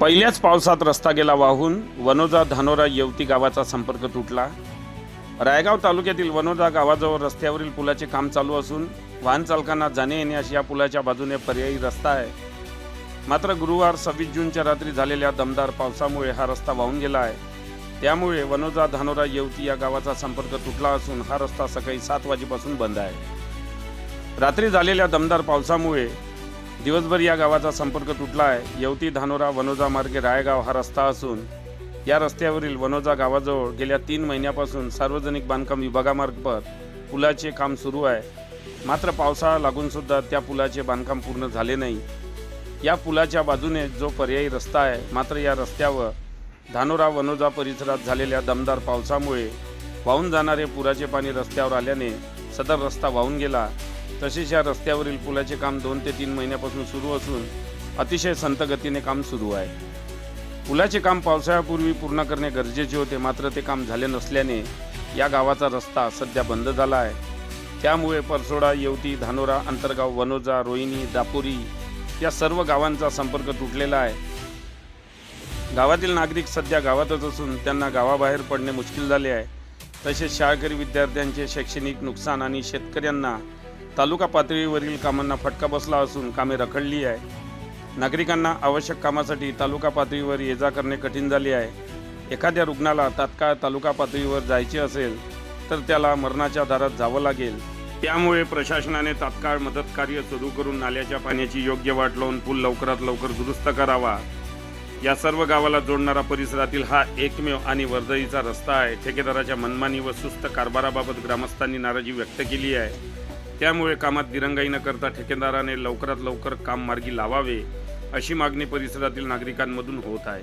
पहिल्याच पावसात रस्ता गेला वाहून वनोजा धानोरा येवती गावाचा संपर्क तुटला. रायगाव तालुक्यातील वनोजा गावाजवळ रस्त्यावरील पुलाचे काम चालू असून वाहन चालकांना जाणे येण्यास या पुलाच्या बाजूने पर्यायी रस्ता आहे. मात्र गुरुवार सव्वीस जूनच्या रात्री झालेल्या दमदार पावसामुळे हा रस्ता वाहून गेला आहे. त्यामुळे वनोजा धानोरा येवती या गावाचा संपर्क तुटला असून हा रस्ता सकाळी सात वाजेपासून बंद आहे. रात्री झालेल्या दमदार पावसामुळे दिवसभर या गावाचा संपर्क तुटला आहे. येवती धानोरा वनोजा मार्गे रायगाव हा रस्ता असून या रस्त्यावरील वनोजा गावाजवळ गेल्या तीन महिन्यापासून सार्वजनिक बांधकाम विभागामार्फत पुलाचे काम सुरू आहे. मात्र पावसाळा लागूनसुद्धा त्या पुलाचे बांधकाम पूर्ण झाले नाही. या पुलाच्या बाजूने जो पर्यायी रस्ता आहे मात्र या रस्त्यावर धानोरा वनोजा परिसरात झालेल्या दमदार पावसामुळे वाहून जाणारे पुराचे पाणी रस्त्यावर आल्याने सदर रस्ता वाहून गेला. तसेच या रस्त्यावरील पुलाचे काम दोन ते तीन महिन्यापासून सुरू असून अतिशय संत गतीने काम सुरू आहे. पुलाचे काम पावसाळ्यापूर्वी पूर्ण करणे गरजेचे होते मात्र ते काम झाले नसल्याने या गावाचा रस्ता सध्या बंद झाला आहे. त्यामुळे परसोडा येवती धानोरा अंतरगाव वनोजा रोहिणी दापोरी या सर्व गावांचा संपर्क तुटलेला आहे. गावातील नागरिक सध्या गावातच असून त्यांना गावाबाहेर पडणे मुश्किल झाले आहे. तसेच शाळकरी विद्यार्थ्यांचे शैक्षणिक नुकसान आणि शेतकऱ्यांना तालुका पातळीवरील कामांना फटका बसला असून कामे रखडली आहे नागरिकांना आवश्यक कामासाठी तालुका पातळीवर ये जा करणे कठीण झाले आहे. एखाद्या रुग्णाला तात्काळ तालुका पातळीवर जायचे असेल तर त्याला मरणाच्या दारात जावं लागेल. त्यामुळे प्रशासनाने तात्काळ मदत कार्य सुरू करून नाल्याच्या पाण्याची योग्य वाट लावून पूल लवकरात लवकर दुरुस्त करावा. या सर्व गावाला जोडणारा परिसरातील हा एकमेव आणि वर्दळीचा रस्ता आहे. ठेकेदाराच्या मनमानी व सुस्त कारभाराबाबत ग्रामस्थांनी नाराजी व्यक्त केली आहे. त्यामुळे कामात दिरंगाई न करता ठेकेदाराने लवकरात लवकर काम मार्गी लावावे अशी मागणी परिसरातील नागरिकांमधून होत आहे.